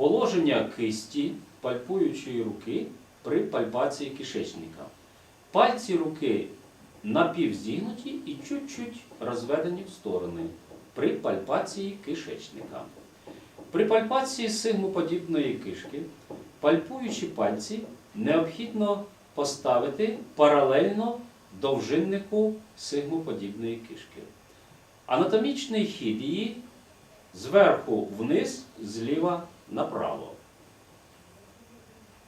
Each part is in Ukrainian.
Положення кисті пальпуючої руки при пальпації кишечника. Пальці руки напівзігнуті і чуть-чуть розведені в сторони при пальпації кишечника. При пальпації сигмоподібної кишки пальпуючі пальці необхідно поставити паралельно довжиннику сигмоподібної кишки. Анатомічний хід її зверху вниз, зліва направо.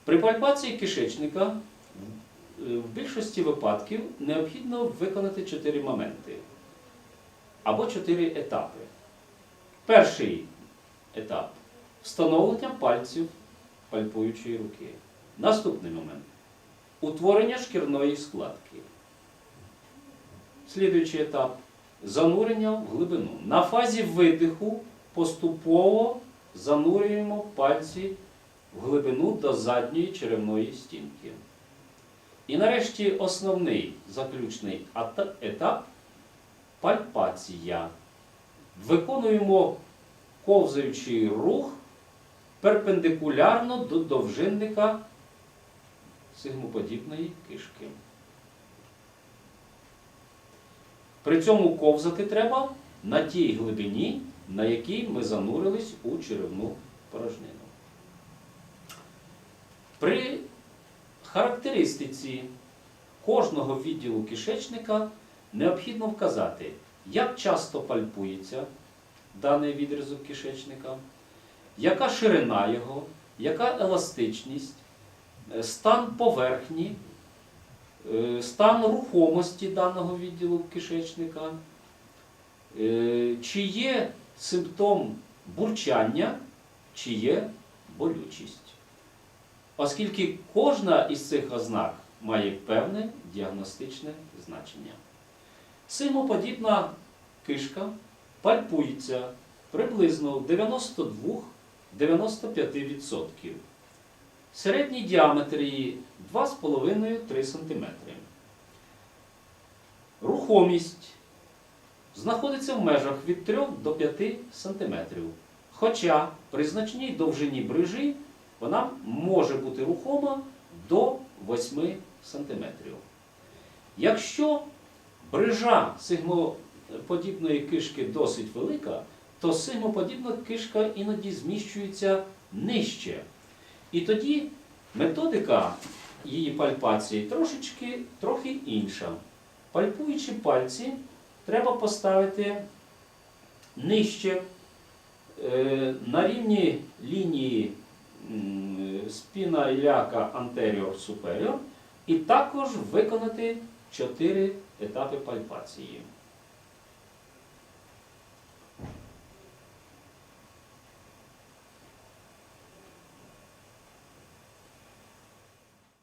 При пальпації кишечника в- е, більшості випадків необхідно виконати чотири моменти або чотири етапи. Перший етап встановлення пальців пальпуючої руки. Наступний момент утворення шкірної складки. Слідуючий етап занурення в глибину. На фазі видиху поступово занурюємо пальці в глибину до задньої черевної стінки. І нарешті основний заключний етап пальпація. Виконуємо ковзаючий рух перпендикулярно до довжинника сигмоподібної кишки. При цьому ковзати треба на тій глибині, на якій ми занурились у черевну порожнину. При характеристиці кожного відділу кишечника необхідно вказати, як часто пальпується даний відрізок кишечника, яка ширина його, яка еластичність, е, стан поверхні, е, стан рухомості даного відділу кишечника, чи є симптом бурчання, чи є болючість. Оскільки кожна із цих ознак має певне діагностичне значення. Симоподібна кишка пальпується приблизно в 92-95%. Середній діаметр її 2,5-3 см. Рухомість знаходиться в межах від 3 до 5 см. Хоча при значній довжині брижі вона може бути рухома до 8 см. Якщо брижа сигмоподібної кишки досить велика, то сигмоподібна кишка іноді зміщується нижче. І тоді методика її пальпації трошечки трохи інша. Пальпуючи пальці, треба поставити нижче е, на рівні лінії спіна ляка anterior superior і також виконати 4 етапи пальпації.